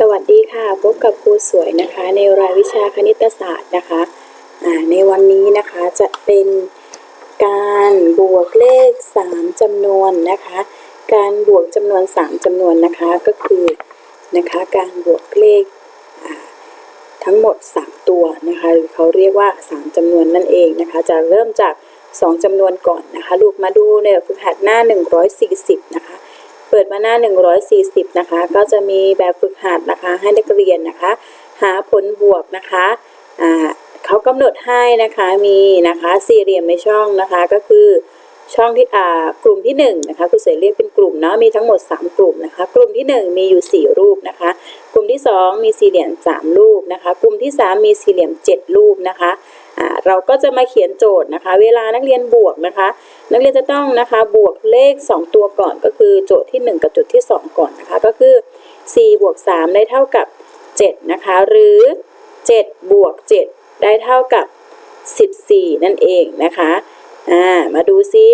สวัสดีค่ะ พบกับครูสวยนะคะ ในรายวิชาคณิตศาสตร์นะคะในวันนี้นะคะจะเป็นการบวกเลข 3จำนวนนะคะ การบวกจำนวน 3จำนวนนะคะก็คือนะคะการบวกเลขทั้งหมด 3 ตัวนะคะหรือเขาเรียกว่า 3จำนวนนั่นเองนะคะ จะเริ่มจาก 2จำนวนก่อนนะคะ ลูกมาดูในแบบฝึกหัดหน้า 140 นะคะ ปิดมาหน้า 140 นะคะ ก็จะมีแบบฝึกหัดนะคะ ให้นักเรียนนะคะ หาผลบวกนะคะอ่าเขากำหนดให้นะคะมีนะคะสี่เหลี่ยมในช่องนะคะก็คือช่องที่อ่ากลุ่มที่1นงนะคะคุณเสรีเรียกเป็นกลุ่มเนาะมีทั้งหมด 3 กลุ่มนะคะ กลุ่มที่ 1 มีอยู่ 4 รูปนะคะ กลุ่มที่ 2 มีสี่เหลี่ยม 3 รูปนะคะ กลุ่มที่ 3 มีสี่เหลี่ยม 7 รูปนะคะ เราก็จะมาเขียนโจทย์นะคะ เวลานักเรียนบวกนะคะ นักเรียนจะต้องนะคะบวกเลข 2 ตัวก่อนก็คือโจทย์ที่ 1 กับโจทย์ที่ 2 ก่อนนะคะ ก็คือ4บวก3ได้เท่ากับ 7 นะคะ หรือ7บวก7ได้เท่ากับ 14 นั่นเองนะคะอ่ามาดูซิ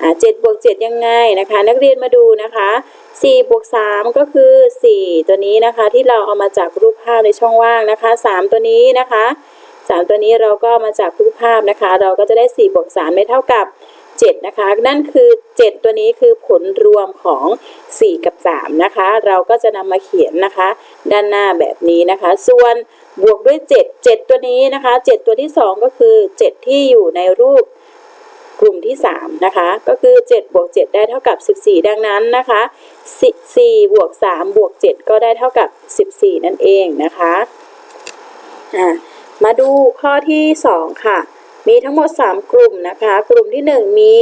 อ่า7บวก7ยังไงนะคะ นักเรียนมาดูนะคะ4บวก3ก็คือ4ตัวนี้นะคะที่เราเอามาจากรูปภาพในช่องว่างนะคะ3ตัวนี้นะคะ 3 ตัวนี้เราก็มาจากรูปภาพนะคะ เราก็จะได้4บวก3ได้เท่ากับ 7 นะคะ นั่นคือ 7 ตัวนี้คือผลรวมของ 4 กับ 3 นะคะ เราก็จะนำมาเขียนนะคะ ด้านหน้าแบบนี้นะคะ ส่วนบวกด้วย 7 7 ตัวนี้นะคะ 7 ตัวที่ 2 ก็คือ 7 ที่อยู่ในรูปกลุ่มที่ 3 นะคะ ก็คือ 7 บวก 7 ได้เท่ากับ 14 ดังนั้นนะคะ 4 บวก 3 บวก 7 ก็ได้เท่ากับ 14 นั่นเองนะคะ อ่า มาดูข้อที่ 2 ค่ะ มีทั้งหมด 3 กลุ่มนะคะ กลุ่มที่ 1 มี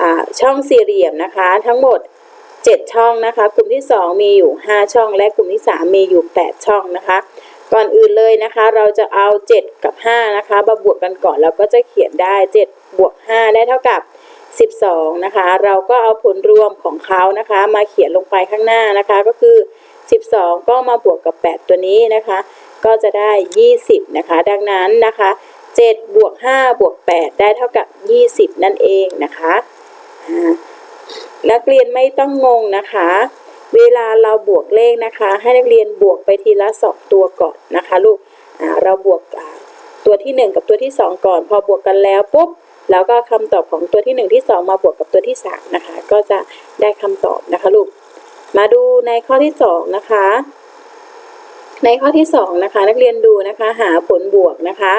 อ่าช่องสี่เหลี่ยมนะคะ ทั้งหมด 7 ช่องนะคะ กลุ่มที่ 2 มีอยู่ 5 ช่อง และกลุ่มที่ 3 มีอยู่ 8 ช่องนะคะ ก่อนอื่นเลยนะคะ เราจะเอา 7 กับ 5 นะคะมาบวกกันก่อนเราก็จะเขียนได้ 7 บวก 5 ได้เท่ากับ 12 นะคะ เราก็เอาผลรวมของเขานะคะ มาเขียนลงไปข้างหน้านะคะก็คือ 12 ก็มาบวกกับ 8 ตัวนี้นะคะ ก็จะได้ 20 นะคะ ดังนั้นนะคะ7บวก5บวก8ได้เท่ากับ 20 นั่นเองนะคะนักเรียนไม่ต้องงงนะคะ เวลาเราบวกเลขนะคะ ให้นักเรียนบวกไปทีละสองตัวก่อนนะคะลูกเราบวกตัวที่ 1 กับตัวที่ 2 ก่อน พอบวกกันแล้วปุ๊บแล้วก็คำตอบของตัวที่ 1 ที่ 2 มาบวกกับตัวที่ 3 นะคะ ก็จะได้คำตอบนะคะลูก มาดูในข้อที่ 2 นะคะ ในข้อที่2นะคะนักเรียนดูนะคะหาผลบวกนะคะ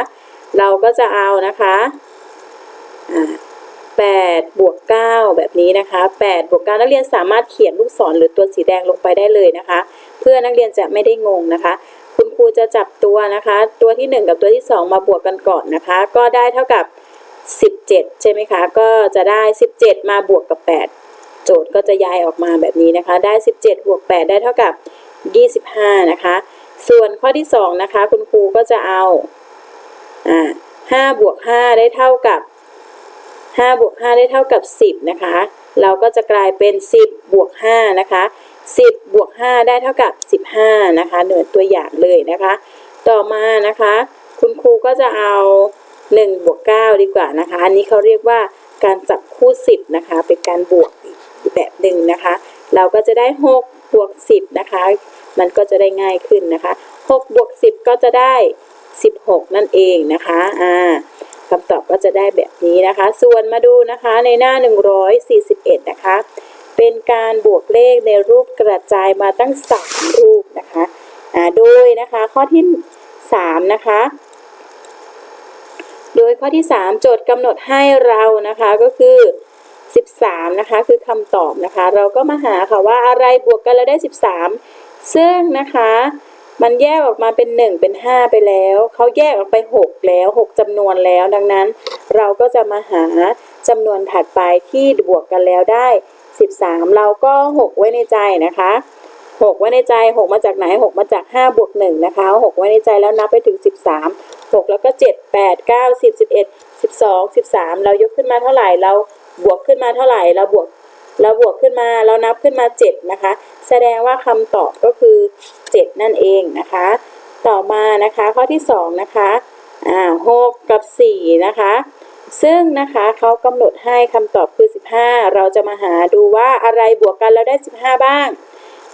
เราก็จะเอานะคะ8บวก9แบบนี้นะคะ8บวก9นักเรียนสามารถเขียนลูกศรหรือตัวสีแดงลงไปได้เลยนะคะ เพื่อนักเรียนจะไม่ได้งงนะคะ คุณครูจะจับตัวนะคะ ตัวที่ 1 กับตัวที่ 2 มาบวกกันก่อนนะคะ ก็ได้เท่ากับ 17 ใช่ไหมคะ ก็จะได้ 17 มาบวกกับ 8 โจทย์ก็จะย้ายออกมาแบบนี้นะคะ ได้ 17บวก8ได้เท่ากับ 25 นะคะ ส่วนข้อที่2นะคะ คุณครูก็จะเอาอ่า5บวก5ได้เท่ากับ5บวก5ได้เท่ากับ10นะคะ เราก็จะกลายเป็น10บวก5นะคะ10บวก5ได้เท่ากับ15นะคะเหนือตัวอย่างเลยนะคะ ต่อมานะคะ คุณครูก็จะเอา1บวก9ดีกว่านะคะ อันนี้เขาเรียกว่าการจับคู่10นะคะ เป็นการบวกอีกแบบหนึ่งนะคะ เราก็จะได้6บวก10นะคะมันก็จะได้ง่ายขึ้นนะคะ6บวก10 ก็จะได้ 16 นั่นเองนะคะอ่าคำตอบก็จะได้แบบนี้นะคะ ส่วนมาดูนะคะในหน้า 141 นะคะ เป็นการบวกเลขในรูปกระจายมาตั้ง 3 รูปนะคะอ่าโดยนะคะข้อที่ 3 นะคะโดยข้อที่ 3 โจทย์กำหนดให้เรานะคะก็คือ 13 นะคะ คือคำตอบนะคะ เราก็มาหาค่ะว่าอะไรบวกกันแล้วได้ 13 ซึ่งนะคะ มันแยกออกมาเป็น 1 เป็น 5 ไปแล้ว เขาแยกออกไป 6 แล้ว 6จำนวนแล้ว ดังนั้น เราก็จะมาหาจำนวนถัดไปที่บวกกันแล้วได้ 13 เราก็ 6 ไว้ในใจนะคะ6ไว้ในใจ 6 มาจากไหน 6 มาจาก 5 บวก 1 นะคะ 6 ไว้ในใจแล้วนับไปถึง 13 6 แล้วก็ 7 8 9 10 11 12 13 เรายกขึ้นมาเท่าไหร่ เราบวกขึ้นมาเท่าไหร่ เราบวก เราบวกขึ้นมาเรานับขึ้นมา 7 นะคะ แสดงว่าคำตอบก็คือ 7 นั่นเองนะคะ ต่อมานะคะข้อที่ 2 นะคะอ่า6กับ 4 นะคะ ซึ่งนะคะเขากำหนดให้คำตอบคือ 15 เราจะมาหาดูว่าอะไรบวกกันแล้วได้ 15 บ้าง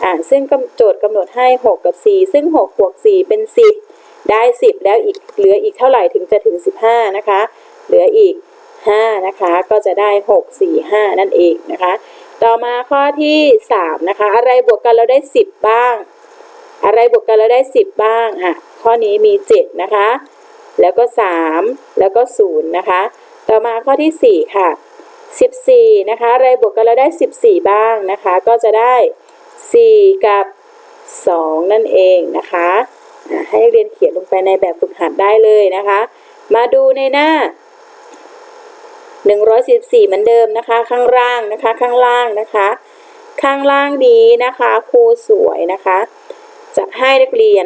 อ่าซึ่งกำโจทย์กำหนดให้ 6 กับ 4 ซึ่ง6บวก4เป็น 10 ได้ 10 แล้วอีกเหลืออีกเท่าไหร่ถึงจะถึง 15 นะคะ เหลืออีก 5 นะคะ ก็จะได้ 6 4 5 นั่นเองนะคะ ต่อมาข้อที่ 3 นะคะ อะไรบวกกันเราได้ 10 บ้าง อะไรบวกกันเราได้ 10 บ้างอะข้อนี้มี 7 นะคะ แล้วก็ 3 แล้วก็ 0 นะคะ ต่อมาข้อที่ 4 ค่ะ 14 นะคะ อะไรบวกกันเราได้ 14 บ้างนะคะ ก็จะได้ 4 กับ 2 นั่นเองนะคะให้เรียนเขียนลงไปในแบบฝึกหัดได้เลยนะคะ มาดูในหน้า 114เหมือนเดิมนะคะ ข้างล่างนะคะ ข้างล่างนะคะ ข้างล่างนี้นะคะครูสวยนะคะ จะให้นักเรียน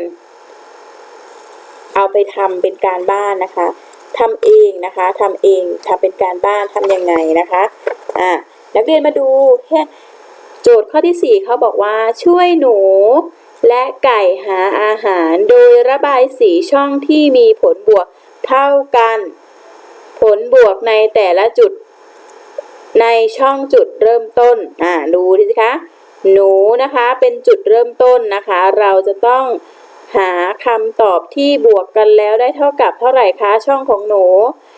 เอาไปทำเป็นการบ้านนะคะทำเองนะคะทำเองทำเป็นการบ้านทำยังไงนะคะอ่านักเรียนมาดูโจทย์ข้อที่ 4เขาบอกว่าช่วยหนูและไก่หาอาหารโดยระบายสีช่องที่มีผลบวกเท่ากัน ผลบวกในแต่ละจุด ในช่องจุดเริ่มต้น อ่า ดูดิสิคะ หนูนะคะเป็นจุดเริ่มต้นนะคะ เราจะต้องหาคำตอบที่บวกกันแล้วได้เท่ากับเท่าไหร่คะช่องของหนู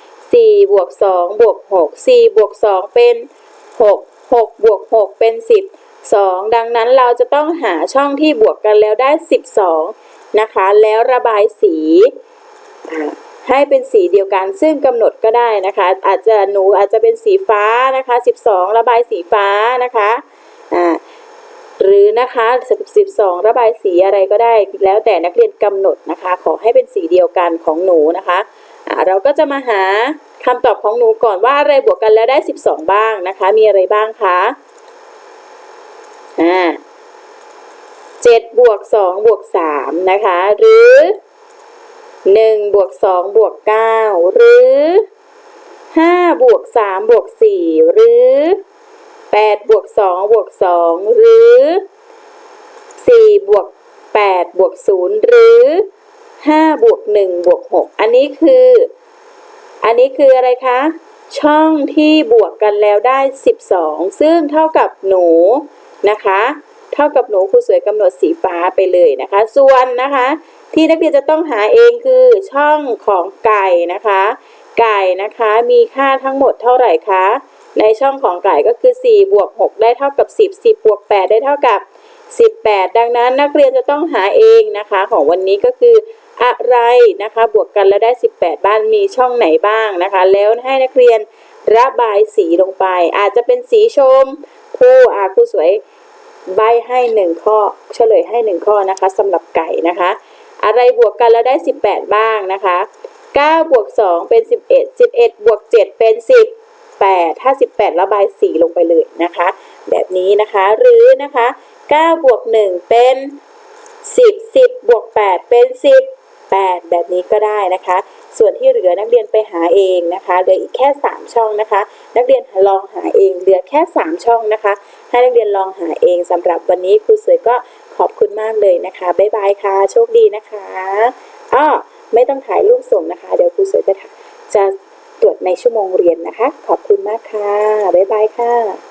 4 บวก 2 บวก 6 4 บวก 2 เป็น 6 6 บวก 6 เป็น 10 2 ดังนั้นเราจะต้องหาช่องที่บวกกันแล้วได้ 12 นะคะ แล้วระบายสี ให้เป็นสีเดียวกัน ซึ่งกำหนดก็ได้นะคะ อาจจะหนูอาจจะเป็นสีฟ้านะคะ 12 ระบายสีฟ้านะคะอ่าหรือนะคะ12 ระบายสีอะไรก็ได้แล้วแต่นักเรียนกำหนดนะคะ ขอให้เป็นสีเดียวกันของหนูนะคะอ่าเราก็จะมาหาคำตอบของหนูก่อนว่าอะไรบวกกันแล้วได้ 12 บ้างนะคะ มีอะไรบ้างคะอ่า7บวก2บวก3นะคะ หรือ หนึ่งบวกสองบวกเก้าหรือห้าบวกสามบวกสี่หรือแปดบวกสองบวกสองหรือสี่บวกแปดบวกศูนย์หรือห้าบวกหนึ่งบวกหกอันนี้คือ อันนี้คืออะไรคะ ช่องที่บวกกันแล้วได้ 12 ซึ่งเท่ากับหนูนะคะ เท่ากับหนูครูสวยกำหนดสีฟ้าไปเลยนะคะ ส่วนนะคะ ที่นักเรียนจะต้องหาเองคือช่องของไก่นะคะ ไก่นะคะมีค่าทั้งหมดเท่าไหร่คะ ในช่องของไก่ก็คือ 4 บวก 6 ได้เท่ากับ 10 10บวก 8 ได้เท่ากับ 18 ดังนั้นนักเรียนจะต้องหาเองนะคะ ของวันนี้ก็คืออะไรนะคะบวกกันแล้วได้ 18 บ้านมีช่องไหนบ้างนะคะ แล้วให้นักเรียนระบายสีลงไป อาจจะเป็นสีชมพูอาครูสวยใบให้หนึ่งข้อเฉลยให้หนึ่งข้อนะคะสำหรับไก่นะคะ อะไรบวกกันแล้วได้ 18 บ้างนะคะ9บวก2เป็น 11 11 บวก 7 เป็น 18 ถ้า 18 ระบายสีลงไปเลยนะคะ แบบนี้นะคะหรือนะคะ9บวก1เป็น 10 10 บวก 8 เป็น 8 แบบนี้ก็ได้นะคะ ส่วนที่เหลือนักเรียนไปหาเองนะคะเหลืออีกแค่ 3 ช่องนะคะ นักเรียนลองหาเองเหลือแค่ 3 ช่องนะคะ ให้นักเรียนลองหาเองสำหรับวันนี้ครูสวยก็ขอบคุณมากเลยนะคะบ๊ายบายค่ะ โชคดีนะคะอ้อไม่ต้องถ่ายรูปส่งนะคะ เดี๋ยวครูสวยจะจะตรวจในชั่วโมงเรียนนะคะ ขอบคุณมากค่ะบ๊ายบายค่ะ